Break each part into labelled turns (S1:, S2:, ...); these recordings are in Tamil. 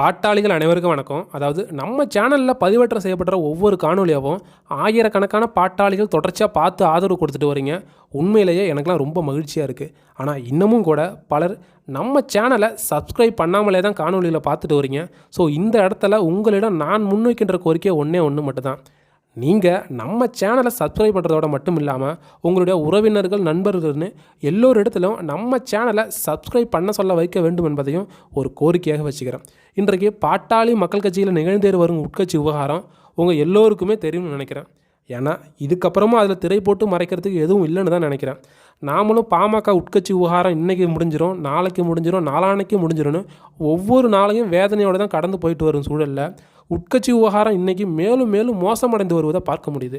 S1: பாட்டாளிகள் அனைவருக்கும் வணக்கம். அதாவது நம்ம சேனலில் பதிவேற்றம் செய்யப்படுற ஒவ்வொரு காணொலியாகவும் ஆயிரக்கணக்கான பாட்டாளிகள் தொடர்ச்சியாக பார்த்து ஆதரவு கொடுத்துட்டு வரீங்க. உண்மையிலேயே எனக்குலாம் ரொம்ப மகிழ்ச்சியாக இருக்குது ஆனால் இன்னமும் கூட பலர் நம்ம சேனலை சப்ஸ்கிரைப் பண்ணாமலே தான் காணொலியில் பார்த்துட்டு வரீங்க. ஸோ இந்த இடத்துல உங்களிடம் நான் முன்வைக்கின்ற கோரிக்கை ஒன்றே ஒன்று மட்டும்தான். நீங்கள் நம்ம சேனலை சப்ஸ்கிரைப் பண்ணுறதோட மட்டும் இல்லாமல் உங்களுடைய உறவினர்கள் நண்பர்கள்னு எல்லோரு இடத்துலையும் நம்ம சேனலை சப்ஸ்கிரைப் பண்ண சொல்ல வைக்க வேண்டும் என்பதையும் ஒரு கோரிக்கையாக வச்சுக்கிறேன். இன்றைக்கு பாட்டாளி மக்கள் கட்சியில் நிகழ்ந்தேறி வரும் உட்கட்சி விவகாரம் உங்கள் எல்லோருக்குமே தெரியும்னு நினைக்கிறேன். ஏன்னா இதுக்கப்புறமா அதில் திரை போட்டு மறைக்கிறதுக்கு எதுவும் இல்லைன்னு தான் நினைக்கிறேன். நாமளும் பாமக உட்கட்சி விவகாரம் இன்றைக்கி முடிஞ்சிடும் நாளைக்கு முடிஞ்சிடும் நாளான்னைக்கு முடிஞ்சிடும்னு ஒவ்வொரு நாளையும் வேதனையோடு தான் கடந்து போயிட்டு வரும் சூழலில். உட்கட்சி விவகாரம் இன்றைக்கி மேலும் மேலும் மோசமடைந்து வருவதை பார்க்க முடியுது.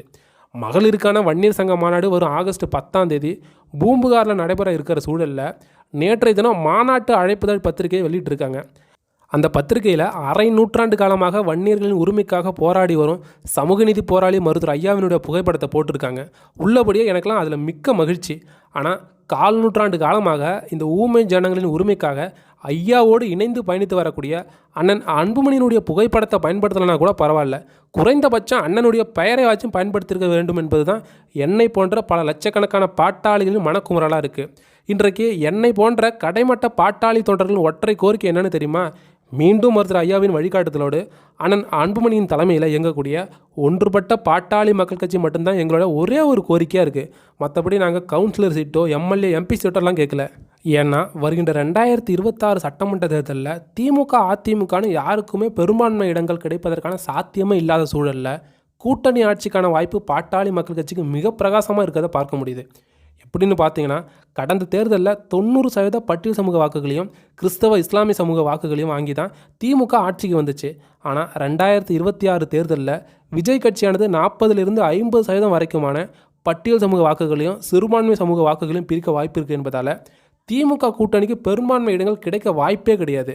S1: மகளிருக்கான வன்னியர் சங்க மாநாடு வரும் ஆகஸ்ட் பத்தாம் தேதி பூம்புகாரில் நடைபெற இருக்கிற சூழலில் நேற்றைய தினம் மாநாட்டு அழைப்புதழ் பத்திரிகையை வெளியிட்டிருக்காங்க. அந்த பத்திரிகையில் அரை நூற்றாண்டு காலமாக வன்னியர்களின் உரிமைக்காக போராடி வரும் சமூக நீதி போராளி மருத்துவர் ஐயாவினுடைய புகைப்படத்தை போட்டிருக்காங்க. உள்ளபடியே எனக்கெல்லாம் அதில் மிக்க மகிழ்ச்சி. ஆனால் கால் நூற்றாண்டு காலமாக இந்த ஊமை ஜனங்களின் உரிமைக்காக ஐயாவோடு இணைந்து பயணித்து வரக்கூடிய அண்ணன் அன்புமணியினுடைய புகைப்படத்தை பயன்படுத்தலைனா கூட பரவாயில்ல. குறைந்தபட்சம் அண்ணனுடைய பெயரை பெயரையாச்சும் பயன்படுத்தியிருக்க வேண்டும் என்பது தான் என்னை போன்ற பல லட்சக்கணக்கான பாட்டாளிகளின் மனக்குமுறலாக இருக்குது இன்றைக்கு என்னை போன்ற கடைமட்ட பாட்டாளி தொண்டர்களின் ஒற்றை கோரிக்கை என்னென்னு தெரியுமா? மீண்டும் ஒருத்தர் ஐயாவின் வழிகாட்டுதலோடு அண்ணன் அன்புமணியின் தலைமையில் இயங்கக்கூடிய ஒன்றுபட்ட பாட்டாளி மக்கள் கட்சி மட்டும்தான் எங்களோட ஒரே ஒரு கோரிக்கையாக இருக்குது மற்றபடி நாங்கள் கவுன்சிலர் சீட்டோ எம்எல்ஏ எம்பி சீட்டோலாம் கேட்கல ஏன்னா வருகின்ற ரெண்டாயிரத்தி இருபத்தாறு சட்டமன்ற தேர்தலில் திமுக அதிமுகன்னு யாருக்குமே பெரும்பான்மை இடங்கள் கிடைப்பதற்கான சாத்தியமே இல்லாத சூழலில் கூட்டணி ஆட்சிக்கான வாய்ப்பு பாட்டாளி மக்கள் கட்சிக்கு மிக பிரகாசமாக இருக்கிறத பார்க்க முடியுது. எப்படின்னு பார்த்தீங்கன்னா கடந்த தேர்தலில் தொண்ணூறு சதவீத பட்டியல் சமூக வாக்குகளையும் கிறிஸ்தவ இஸ்லாமிய சமூக வாக்குகளையும் வாங்கி தான் திமுக ஆட்சிக்கு வந்துச்சு. ஆனால் ரெண்டாயிரத்தி இருபத்தி ஆறு தேர்தலில் விஜய் கட்சியானது நாற்பதுலேருந்து ஐம்பது சதவீதம் வரைக்குமான பட்டியல் சமூக வாக்குகளையும் சிறுபான்மை சமூக வாக்குகளையும் பிரிக்க வாய்ப்பு இருக்குது என்பதால் திமுக கூட்டணிக்கு பெரும்பான்மை இடங்கள் கிடைக்க வாய்ப்பே கிடையாது.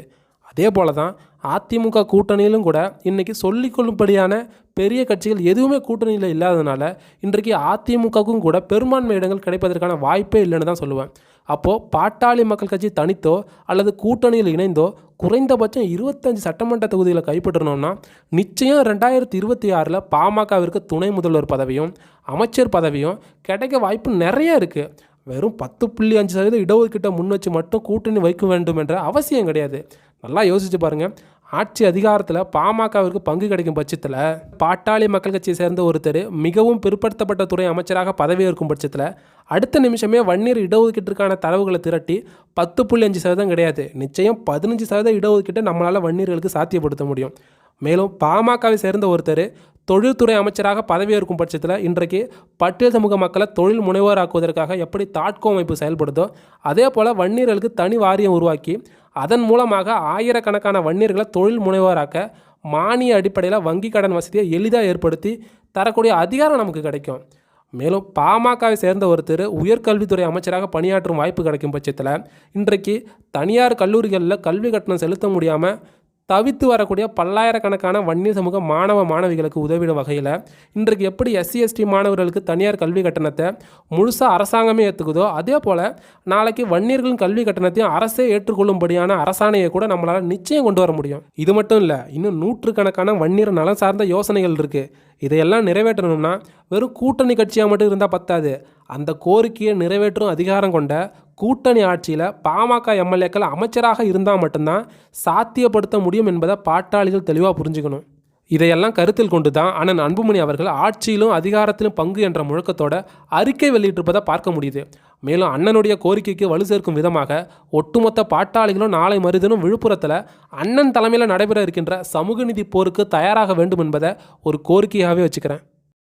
S1: அதே போல தான் அதிமுக கூட்டணியிலும் கூட இன்றைக்கி சொல்லிக்கொள்ளும்படியான பெரிய கட்சிகள் எதுவுமே கூட்டணியில் இல்லாததுனால இன்றைக்கு அதிமுகவுக்கும் கூட பெரும்பான்மை இடங்கள் கிடைப்பதற்கான வாய்ப்பே இல்லைன்னு தான் சொல்லுவேன். அப்போது பாட்டாளி மக்கள் கட்சி தனித்தோ அல்லது கூட்டணியில் இணைந்தோ குறைந்தபட்சம் இருபத்தஞ்சு சட்டமன்ற தொகுதிகளை கைப்பற்றணும்னா நிச்சயம் ரெண்டாயிரத்தி இருபத்தி ஆறில் பாமகவிற்கு துணை முதல்வர் பதவியும் அமைச்சர் பதவியும் கிடைக்க வாய்ப்பு நிறைய இருக்குது வெறும் பத்து புள்ளி அஞ்சு சதவீதம் இடஒதுக்கீட்டை முன் வச்சு மட்டும் கூட்டணி வைக்க வேண்டும் என்ற அவசியம் கிடையாது. நல்லா யோசிச்சு பாருங்கள் ஆட்சி அதிகாரத்தில் பாமகவிற்கு பங்கு கிடைக்கும் பட்சத்தில் பாட்டாளி மக்கள் கட்சியை சேர்ந்த ஒருத்தர் மிகவும் பிற்படுத்தப்பட்ட துறை அமைச்சராக பதவியேற்கும் பட்சத்தில் அடுத்த நிமிஷமே வன்னியர் இடஒதுக்கீட்டிற்கான தரவுகளை திரட்டி பத்து புள்ளி அஞ்சு சதவீதம் கிடையாது. நிச்சயம் பதினஞ்சு சதவீதம் இடஒதுக்கீட்டை நம்மளால் வன்னியர்களுக்கு சாத்தியப்படுத்த முடியும். மேலும் பாமகவை சேர்ந்த ஒருத்தர் தொழில்துறை அமைச்சராக பதவியேற்கும் பட்சத்தில் இன்றைக்கு பட்டியல் சமூக மக்களை தொழில் முனைவோராக்குவதற்காக எப்படி தாட்கோ அமைப்பு செயல்படுதோ அதே போல் வன்னியர்களுக்கு தனி வாரியம் உருவாக்கி அதன் மூலமாக ஆயிரக்கணக்கான வன்னியர்களை தொழில் முனைவோராக்க மானிய அடிப்படையில் வங்கி கடன் வசதியை எளிதாக ஏற்படுத்தி தரக்கூடிய அதிகாரம் நமக்கு கிடைக்கும். மேலும் பாமகவை சேர்ந்த ஒருத்தர் உயர்கல்வித்துறை அமைச்சராக பணியாற்றும் வாய்ப்பு கிடைக்கும் பட்சத்தில் இன்றைக்கு தனியார் கல்லூரிகளில் கல்வி கட்டணம் செலுத்த முடியாமல் தவித்து வரக்கூடிய பல்லாயிரக்கணக்கான வன்னிய சமூக மாணவ மாணவிகளுக்கு உதவிடும் வகையில் இன்றைக்கு எப்படி எஸ்சி எஸ்டி மாணவர்களுக்கு தனியார் கல்வி கட்டணத்தை முழுசாக அரசாங்கமே ஏற்றுக்குதோ அதே போல் நாளைக்கு வன்னியர்களின் கல்வி கட்டணத்தையும் அரசே ஏற்றுக்கொள்ளும்படியான அரசாணையை கூட நம்மளால் நிச்சயம் கொண்டு வர முடியும். இது மட்டும் இல்லை இன்னும் நூற்றுக்கணக்கான வன்னியர் நலம் சார்ந்த யோசனைகள் இருக்குது இதையெல்லாம் நிறைவேற்றணும்னா வெறும் கூட்டணி கட்சியாக மட்டும் இருந்தால் பத்தாது. அந்த கோரிக்கையை நிறைவேற்றும் அதிகாரம் கொண்ட கூட்டணி ஆட்சியில் பாமக எம்எல்ஏக்கள் அமைச்சராக இருந்தால் மட்டும்தான் சாத்தியப்படுத்த முடியும் என்பதை பாட்டாளிகள் தெளிவாக புரிஞ்சுக்கணும். இதையெல்லாம் கருத்தில் கொண்டு தான் அண்ணன் அன்புமணி அவர்கள் ஆட்சியிலும் அதிகாரத்திலும் பங்கு என்ற முழக்கத்தோட அறிக்கை வெளியிட்டிருப்பதை பார்க்க முடியுது. மேலும் அண்ணனுடைய கோரிக்கைக்கு வலு சேர்க்கும் விதமாக ஒட்டுமொத்த பாட்டாளிகளும் நாளை மறுதினம் விழுப்புரத்தில் அண்ணன் தலைமையில் நடைபெற இருக்கின்ற சமூக நீதி போருக்கு தயாராக வேண்டும் என்பதை ஒரு கோரிக்கையாகவே வச்சுக்கிறேன்.